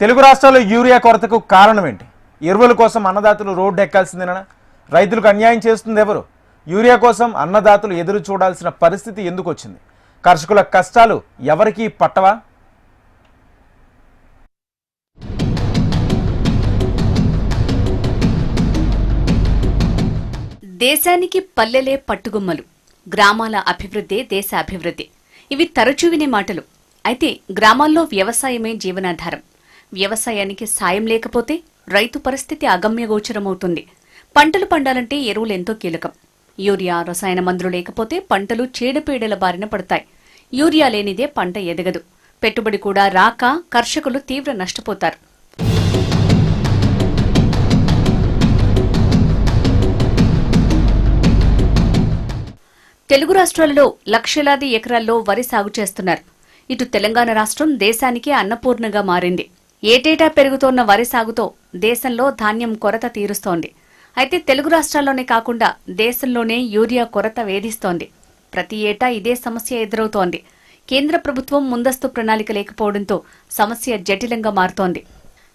తెలుగు రాష్ట్రాల్లో యూరియా కొరతకు కారణం ఏంటి? ఎరువుల కోసం అన్నదాతలు రోడ్డు ఎక్కాల్సిందేనా? రైతులకు అన్యాయం చేస్తుంది ఎవరు? యూరియా కోసం అన్నదాతలు ఎదురు చూడాల్సిన పరిస్థితి ఎందుకు వచ్చింది? కర్షకుల కష్టాలు ఎవరికీ పట్టవా? దేశానికి పల్లెలే పట్టుగుమ్మలు. గ్రామాల అభివృద్ధి దేశ అభివృద్ధి. ఇవి తరచూ వినే మాటలు. అయితే గ్రామాల్లో వ్యవసాయమే జీవనాధారం. వ్యవసాయానికి సాయం లేకపోతే రైతు పరిస్థితి అగమ్యగోచరమవుతుంది పంటలు పండాలంటే ఎరువులు ఎంతో కీలకం. యూరియా రసాయన మందులు లేకపోతే పంటలు చీడపీడల బారిన పడతాయి. యూరియా లేనిదే పంట ఎదగదు. పెట్టుబడి కూడా రాక కర్షకులు తీవ్ర నష్టపోతారు. తెలుగు రాష్ట్రాలలో లక్షలాది ఎకరాల్లో వరి సాగు చేస్తున్నారు. ఇటు తెలంగాణ రాష్ట్రం దేశానికి అన్నపూర్ణగా మారింది. ఏటేటా పెరుగుతోన్న వరి సాగుతో దేశంలో ధాన్యం కొరత తీరుస్తోంది. అయితే తెలుగు రాష్ట్రాల్లోనే కాకుండా దేశంలోనే యూరియా కొరత వేధిస్తోంది. ప్రతి ఏటా ఇదే సమస్య ఎదురవుతోంది. కేంద్ర ప్రభుత్వం ముందస్తు ప్రణాళిక లేకపోవడంతో సమస్య జటిలంగా మారుతోంది.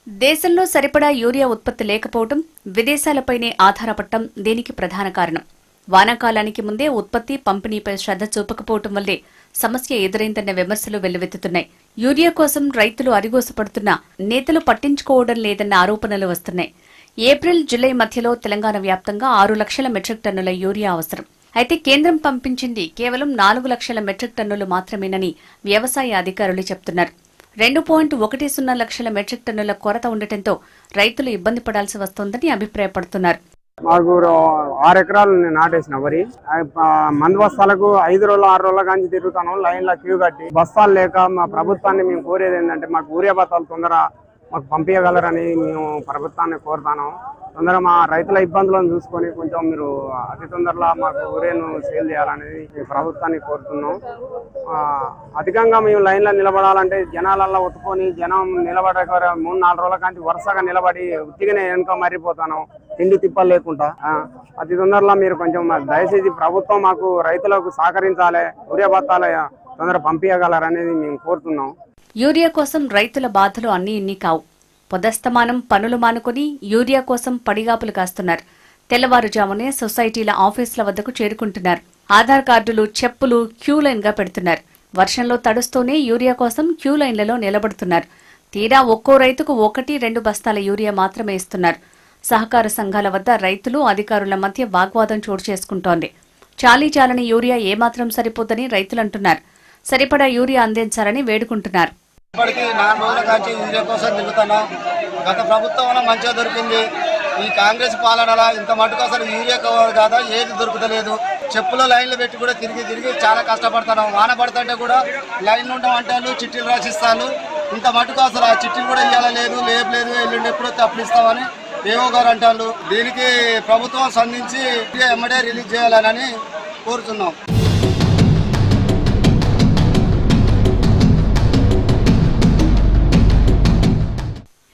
దేశంలో సరిపడా యూరియా ఉత్పత్తి లేకపోవడం విదేశాలపైనే ఆధారపడటం దీనికి ప్రధాన కారణం. వానాకాలానికి ముందే ఉత్పత్తి పంపిణీపై శ్రద్ధ చూపకపోవటం వల్లే సమస్య ఎదురైందన్న విమర్శలు వెల్లువెత్తుతున్నాయి. యూరియా కోసం రైతులు అరిగోసపడుతున్నా నేతలు పట్టించుకోవడం లేదన్న ఆరోపణలు వస్తున్నాయి. ఏప్రిల్ జులై మధ్యలో తెలంగాణ వ్యాప్తంగా ఆరు లక్షల మెట్రిక్ టన్నుల యూరియా అవసరం. అయితే కేంద్రం పంపించింది కేవలం నాలుగు లక్షల మెట్రిక్ టన్నులు మాత్రమేనని వ్యవసాయ అధికారులు చెప్తున్నారు. రెండు పాయింట్ ఒకటి సున్నా లక్షల మెట్రిక్ టన్నుల కొరత ఉండటంతో రైతులు ఇబ్బంది పడాల్సి వస్తోందని అభిప్రాయపడుతున్నారు. మాకు రో- ఆరు ఎకరాలు నేను నాటేసిన వరి. మంది బస్తాలకు ఐదు రోజులు ఆరు రోజుల కాంచి తిరుగుతాను. లైన్లో క్యూ కట్టి బస్తాలు లేక మా ప్రభుత్వాన్ని మేము కోరేది ఏంటంటే మాకు ఊరియా బస్తాలు తొందర మాకు పంపించగలరని మేము ప్రభుత్వాన్ని కోరుతాను. తొందరగా మా రైతుల ఇబ్బందులను చూసుకొని కొంచెం మీరు అతి తొందరలో మాకు ఊరేను సేల్ చేయాలనేది ప్రభుత్వాన్ని కోరుతున్నాం. అధికంగా మేము లైన్లో నిలబడాలంటే జనాలల్లో ఒత్తుకొని జనం నిలబడక మూడు నాలుగు రోజుల కాంచి వరుసగా నిలబడి ఉత్తిగానే వెనుక మరిపోతాను తిండి తిప్పలు లేకుండా. అతి తొందరలో మీరు కొంచెం దయచేసి ప్రభుత్వం మాకు రైతులకు సహకరించాలి ఊరియా బత్తాలు తొందర పంపించగలరనేది మేము కోరుతున్నాం. యూరియా కోసం రైతుల బాధలు అన్నీ ఇన్ని కావు. పొదస్తమానం పనులు మానుకుని యూరియా కోసం పడిగాపులు కాస్తున్నారు. తెల్లవారుజామునే సొసైటీల ఆఫీసుల వద్దకు చేరుకుంటున్నారు. ఆధార్ కార్డులు చెప్పులు క్యూ లైన్గా పెడుతున్నారు. వర్షంలో తడుస్తూనే యూరియా కోసం క్యూ లైన్లలో నిలబడుతున్నారు. తీరా ఒక్కో రైతుకు ఒకటి రెండు బస్తాల యూరియా మాత్రమే ఇస్తున్నారు. సహకార సంఘాల వద్ద రైతులు అధికారుల మధ్య వాగ్వాదం చోటు చేసుకుంటోంది. చాలీ చాలని యూరియా ఏమాత్రం సరిపోదని రైతులు అంటున్నారు. సరిపడా యూరియా అందించాలని వేడుకుంటున్నారు. ఇప్పటికీ నాలుగు రోజుల కాంచి యూరియా కోసం తిరుగుతున్నాం. గత ప్రభుత్వం మంచిగా దొరికింది. ఈ కాంగ్రెస్ పాలనల ఇంత మటుకు అసలు యూరియా కావాలి కాదా? ఏది దొరుకుతలేదు. చెప్పుల లైన్లు పెట్టి కూడా తిరిగి తిరిగి చాలా కష్టపడుతున్నాం. వాన పడుతుంటే కూడా లైన్లు ఉండడం చిట్టీలు రాసిస్తాను ఇంత మటుకు అసలు ఆ చిట్టీలు కూడా ఇవ్వాల లేదు లేపు లేదు ఎల్లుండి ఎప్పుడో అప్పుడు ఇస్తామని ఏవో గారు అంటారు దీనికి ప్రభుత్వం స్పందించి ఎమ్మడే రిలీజ్ చేయాలని కోరుతున్నాం.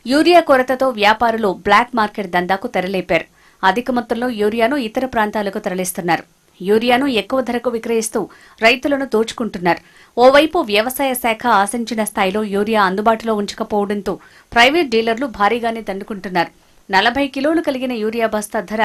యూరియా కొరతతో వ్యాపారులు బ్లాక్ మార్కెట్ దందాకు తెరలేపారు. అధిక మొత్తంలో యూరియాను ఇతర ప్రాంతాలకు తరలిస్తున్నారు. యూరియాను ఎక్కువ ధరకు విక్రయిస్తూ రైతులను దోచుకుంటున్నారు. ఓవైపు వ్యవసాయ శాఖ ఆశించిన స్థాయిలో యూరియా అందుబాటులో ఉంచకపోవడంతో ప్రైవేట్ డీలర్లు భారీగానే దండుకుంటున్నారు. నలభై కిలోలు కలిగిన యూరియా బస్తా ధర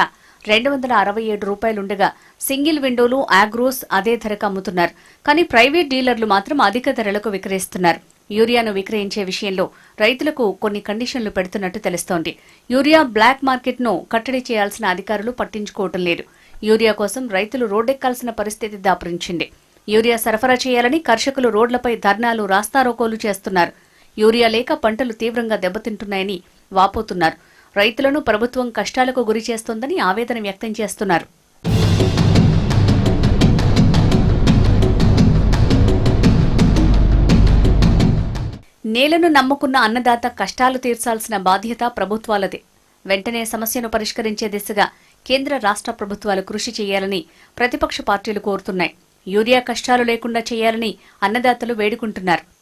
రెండు వందల అరవై ఏడు రూపాయలుండగా సింగిల్ విండోలు ఆగ్రోస్ అదే ధరకు అమ్ముతున్నారు. కానీ ప్రైవేట్ డీలర్లు మాత్రం అధిక ధరలకు విక్రయిస్తున్నారు. యూరియాను విక్రయించే విషయంలో రైతులకు కొన్ని కండిషన్లు పెడుతున్నట్టు తెలుస్తోంది. యూరియా బ్లాక్ మార్కెట్ను కట్టడి చేయాల్సిన అధికారులు పట్టించుకోవటం లేదు. యూరియా కోసం రైతులు రోడ్డెక్కాల్సిన పరిస్థితి దాపరించింది. యూరియా సరఫరా చేయాలని కర్షకులు రోడ్లపై ధర్నాలు రాస్తారోకోలు చేస్తున్నారు. యూరియా లేక పంటలు తీవ్రంగా దెబ్బతింటున్నాయని వాపోతున్నారు. రైతులను ప్రభుత్వం కష్టాలకు గురి చేస్తోందని ఆవేదన వ్యక్తం చేస్తున్నారు. నేలను నమ్ముకున్న అన్నదాత కష్టాలు తీర్చాల్సిన బాధ్యత ప్రభుత్వాలదే. వెంటనే సమస్యను పరిష్కరించే దిశగా కేంద్ర రాష్ట్ర ప్రభుత్వాలు కృషి చేయాలని ప్రతిపక్ష పార్టీలు కోరుతున్నాయి. యూరియా కష్టాలు లేకుండా చేయాలని అన్నదాతలు వేడుకుంటున్నారు.